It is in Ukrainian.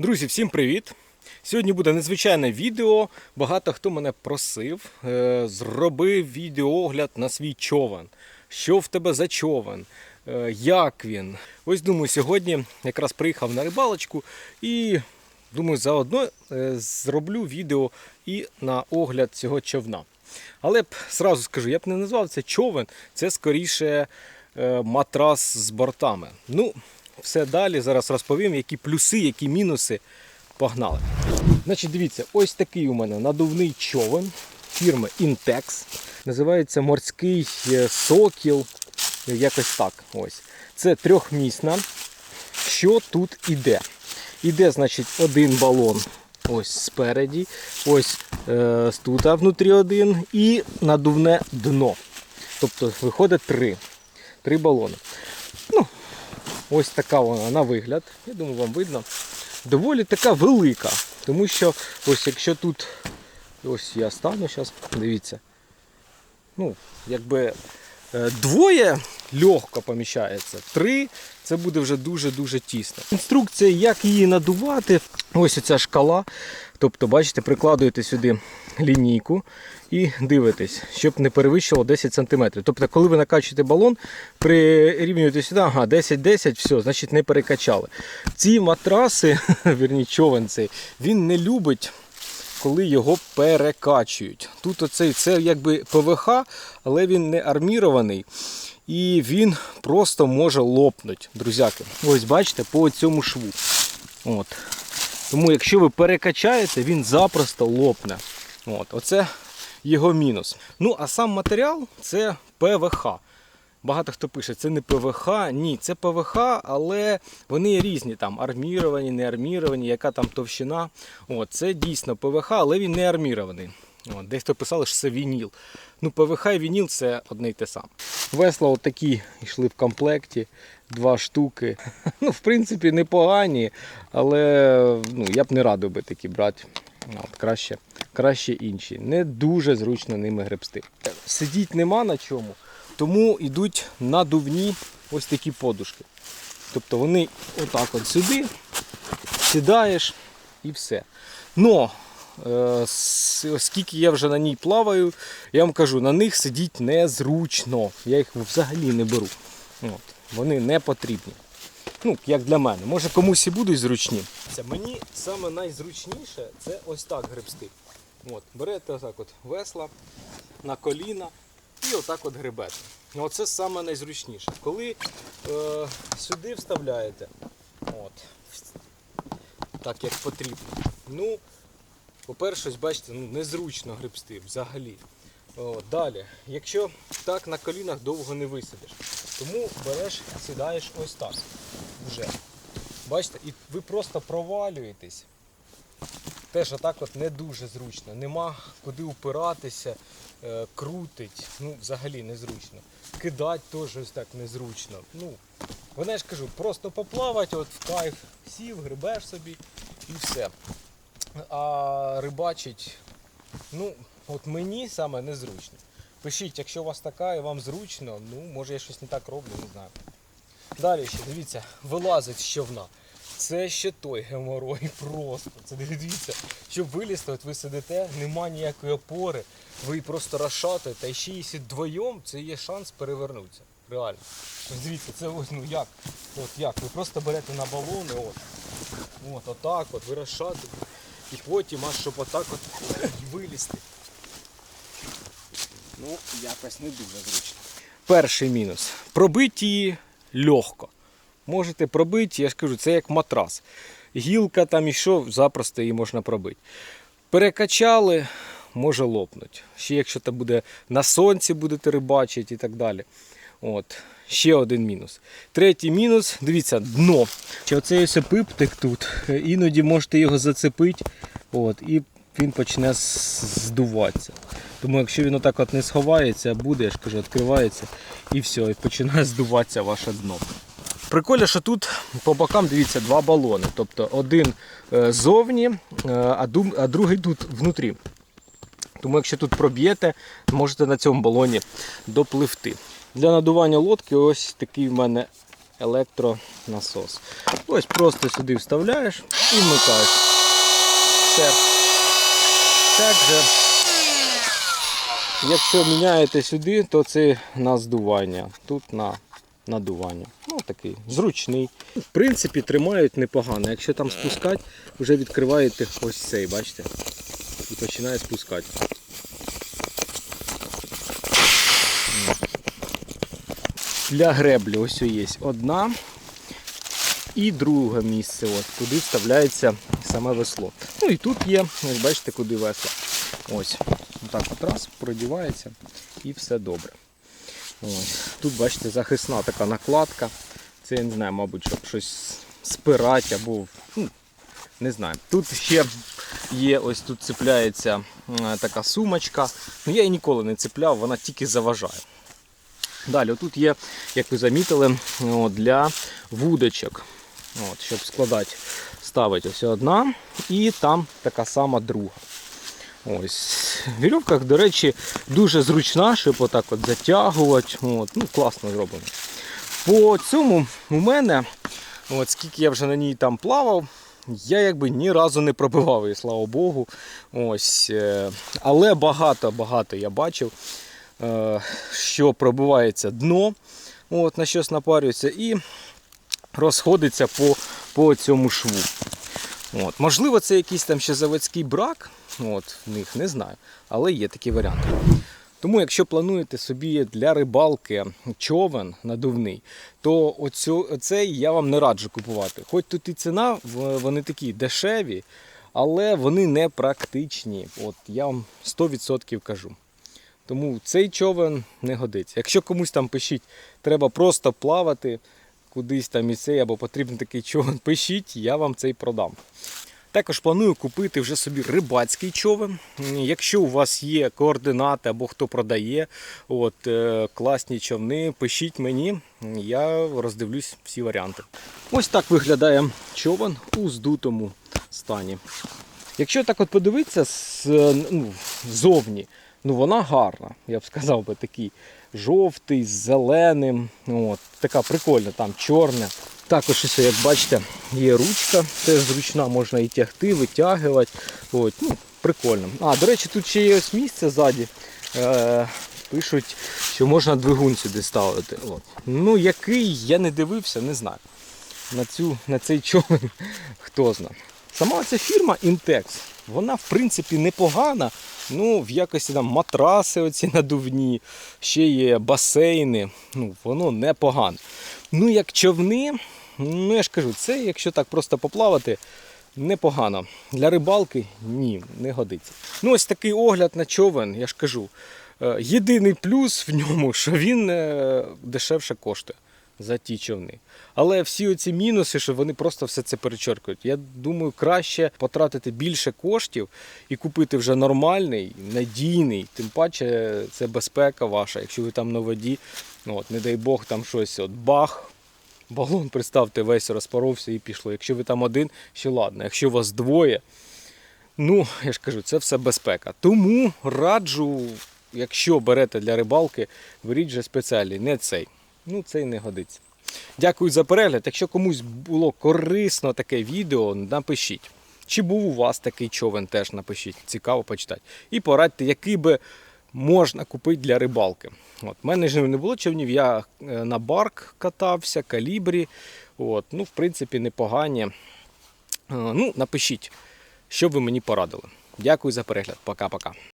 Друзі, всім привіт! Сьогодні буде незвичайне відео. Багато хто мене просив. Е, зробив відеоогляд на свій човен. Що в тебе за човен? Е, як він? Ось думаю, сьогодні якраз приїхав на рибалочку і думаю, заодно е, зроблю відео і на огляд цього човна. Але б зразу скажу, я б не назвав це човен, це скоріше матрас з бортами. Ну, все далі. Зараз розповім, які плюси, які мінуси. Погнали. Значить, дивіться, ось такий у мене надувний човен фірми Intex. Називається морський е, сокіл. Якось так. Ось. Це трьохмісна. Що тут іде? Іде, значить, один балон ось спереді, ось е, тут внутрі один і надувне дно. Тобто виходить три. Три балони. Ось така вона на вигляд. Я думаю, вам видно. Доволі така велика. Тому що ось якщо тут ось я стану зараз, дивіться. Ну, якби е, двоє легко поміщається, три це буде вже дуже-дуже тісно. Інструкція, як її надувати. Ось оця шкала. Тобто, бачите, прикладуєте сюди лінійку і дивитесь, щоб не перевищило 10 см. Тобто, коли ви накачуєте балон, прирівнюєте сюди, ага, 10-10, все, значить не перекачали. Ці матраси, вірні, човен цей, він не любить. Коли його перекачують. Тут оцей це якби ПВХ, але він не армірований. І він просто може лопнути, друзяки. Ось бачите, по цьому шву. От. Тому якщо ви перекачаєте, він запросто лопне. От. Оце його мінус. Ну, а сам матеріал це ПВХ. Багато хто пише, це не ПВХ, ні, це ПВХ, але вони різні, там арміровані, не арміровані, яка там товщина. От, це дійсно ПВХ, але він не армірований. От, дехто писали, що це вініл. Ну, ПВХ і вініл це одне й те саме. Весла от такі йшли в комплекті, два штуки. Ну, в принципі, непогані, але ну, я б не радив би такі брати. От, краще, краще інші. Не дуже зручно ними гребсти. Сидіть нема на чому. Тому йдуть надувні ось такі подушки. Тобто вони отак от сюди, сідаєш і все. Но, е, оскільки я вже на ній плаваю, я вам кажу, на них сидіти незручно. Я їх взагалі не беру. От. Вони не потрібні. Ну, як для мене. Може комусь і будуть зручні. Це мені саме найзручніше це ось так гребсти. От, берете отак от весла на коліна і отак от гребете. Ну, Оце саме найзручніше. Коли е, сюди вставляєте, от, так як потрібно. Ну, по-перше, бачите, ну, незручно гребсти взагалі. О, далі, якщо так на колінах довго не висидиш, тому береш, сідаєш ось так. Вже. Бачите, і ви просто провалюєтесь. Теж отак от не дуже зручно. Нема куди упиратися, е, крутить, ну взагалі незручно. Кидати теж ось так незручно. Ну, вона ж кажу, просто поплавати, от в кайф сів, грибеш собі і все. А рибачить, ну, от мені саме незручно. Пишіть, якщо у вас така і вам зручно, ну може я щось не так роблю, не знаю. Далі ще, дивіться, вилазить з човна. Це ще той геморой просто. Це дивіться, щоб вилізти, от ви сидите, нема ніякої опори, ви просто розшатуєте, а ще якщо вдвоєм, це є шанс перевернутися. Реально. Дивіться, це ось ну як. От як. Ви просто берете на балони, от. От, отак от, ви розшатуєте. І потім аж щоб отак от вилізти. Ну, якось не дуже зручно. Перший мінус. Пробити її легко. Можете пробити, я ж кажу, це як матрас. Гілка там і що, запросто її можна пробити. Перекачали, може лопнуть. Ще якщо це буде на сонці будете рибачити і так далі. От. Ще один мінус. Третій мінус, дивіться, дно. Чи оцей ось пиптик тут, іноді можете його зацепити, от, і він почне здуватися. Тому якщо він отак от не сховається, буде, я ж кажу, відкривається і все, і починає здуватися ваше дно. Прикольно, що тут по бокам дивіться два балони. Тобто один е, зовні, е, а другий тут внутрі. Тому якщо тут проб'єте, можете на цьому балоні допливти. Для надування лодки ось такий в мене електронасос. Ось просто сюди вставляєш і вмикаєш. Все. Так же, якщо міняєте сюди, то це на здування. Тут на надування. Ну такий зручний. В принципі, тримають непогано. Якщо там спускати, вже відкриваєте ось цей, бачите? І починає спускати. Для греблі ось є одна і друге місце, от, куди вставляється саме весло. Ну і тут є, ось бачите, куди весло. Ось, так от раз, продівається і все добре. Ось. Тут, бачите, захисна така накладка. Це я не знаю, мабуть, щоб щось спирати або. Ну, не знаю. Тут ще є, ось тут цепляється така сумочка. Ну, я її ніколи не цепляв, вона тільки заважає. Далі, тут є, як ви замітили, для вудочок. От, щоб складати, ставить ось одна і там така сама друга. Ось. Вірьовка, до речі, дуже зручна, щоб отак от затягувати. От, ну, класно зроблено. По цьому у мене, от скільки я вже на ній там плавав, я якби ні разу не пробивав її, слава Богу. Ось. е, Але багато-багато я бачив, що пробивається дно, от, на щось напарюється, і розходиться по, по цьому шву. От. Можливо, це якийсь там ще заводський брак, от, в них не знаю, але є такі варіанти. Тому, якщо плануєте собі для рибалки човен надувний, то оцей я вам не раджу купувати. Хоч тут і ціна, вони такі дешеві, але вони не практичні. От я вам 100% кажу. Тому цей човен не годиться. Якщо комусь там пишіть, треба просто плавати кудись там і цей, або потрібен такий човен, пишіть, я вам цей продам. Також планую купити вже собі рибацький човен. Якщо у вас є координати або хто продає от, е, класні човни, пишіть мені, я роздивлюсь всі варіанти. Ось так виглядає човен у здутому стані. Якщо так от подивитися ну, ззовні, ну вона гарна, я б сказав би такий жовтий, з зеленим. От, така прикольна, там чорна. Також, ось, як бачите, є ручка, теж зручна, можна і тягти, витягувати. От, ну, прикольно. А, до речі, тут ще є ось місце ззаді. Е, пишуть, що можна двигун сюди ставити. От. Ну, який я не дивився, не знаю. На, цю, на цей човен хто знає. Сама ця фірма Intex, вона в принципі непогана. Ну, в якості там матраси оці надувні, ще є басейни. Ну, воно непогано. Ну, як човни, ну я ж кажу, це якщо так просто поплавати, непогано. Для рибалки ні, не годиться. Ну, ось такий огляд на човен, я ж кажу. Е, Єдиний плюс в ньому, що він е, дешевше коштує за ті човни. Але всі оці мінуси, що вони просто все це перечеркують. Я думаю, краще потратити більше коштів і купити вже нормальний, надійний. Тим паче це безпека ваша. Якщо ви там на воді, ну, от, не дай Бог, там щось от бах. Балон, представте, весь розпоровся і пішло. Якщо ви там один, ще ладно. Якщо вас двоє, ну, я ж кажу, це все безпека. Тому раджу, якщо берете для рибалки, беріть вже спеціальний, не цей. Ну, цей не годиться. Дякую за перегляд. Якщо комусь було корисно таке відео, напишіть. Чи був у вас такий човен, теж напишіть. Цікаво почитати. І порадьте, який би можна купити для рибалки. От, У мене ж не було човнів, я е, на барк катався, калібрі. От, ну, в принципі, непогані. Е, Ну, напишіть, що б ви мені порадили. Дякую за перегляд. Пока-пока.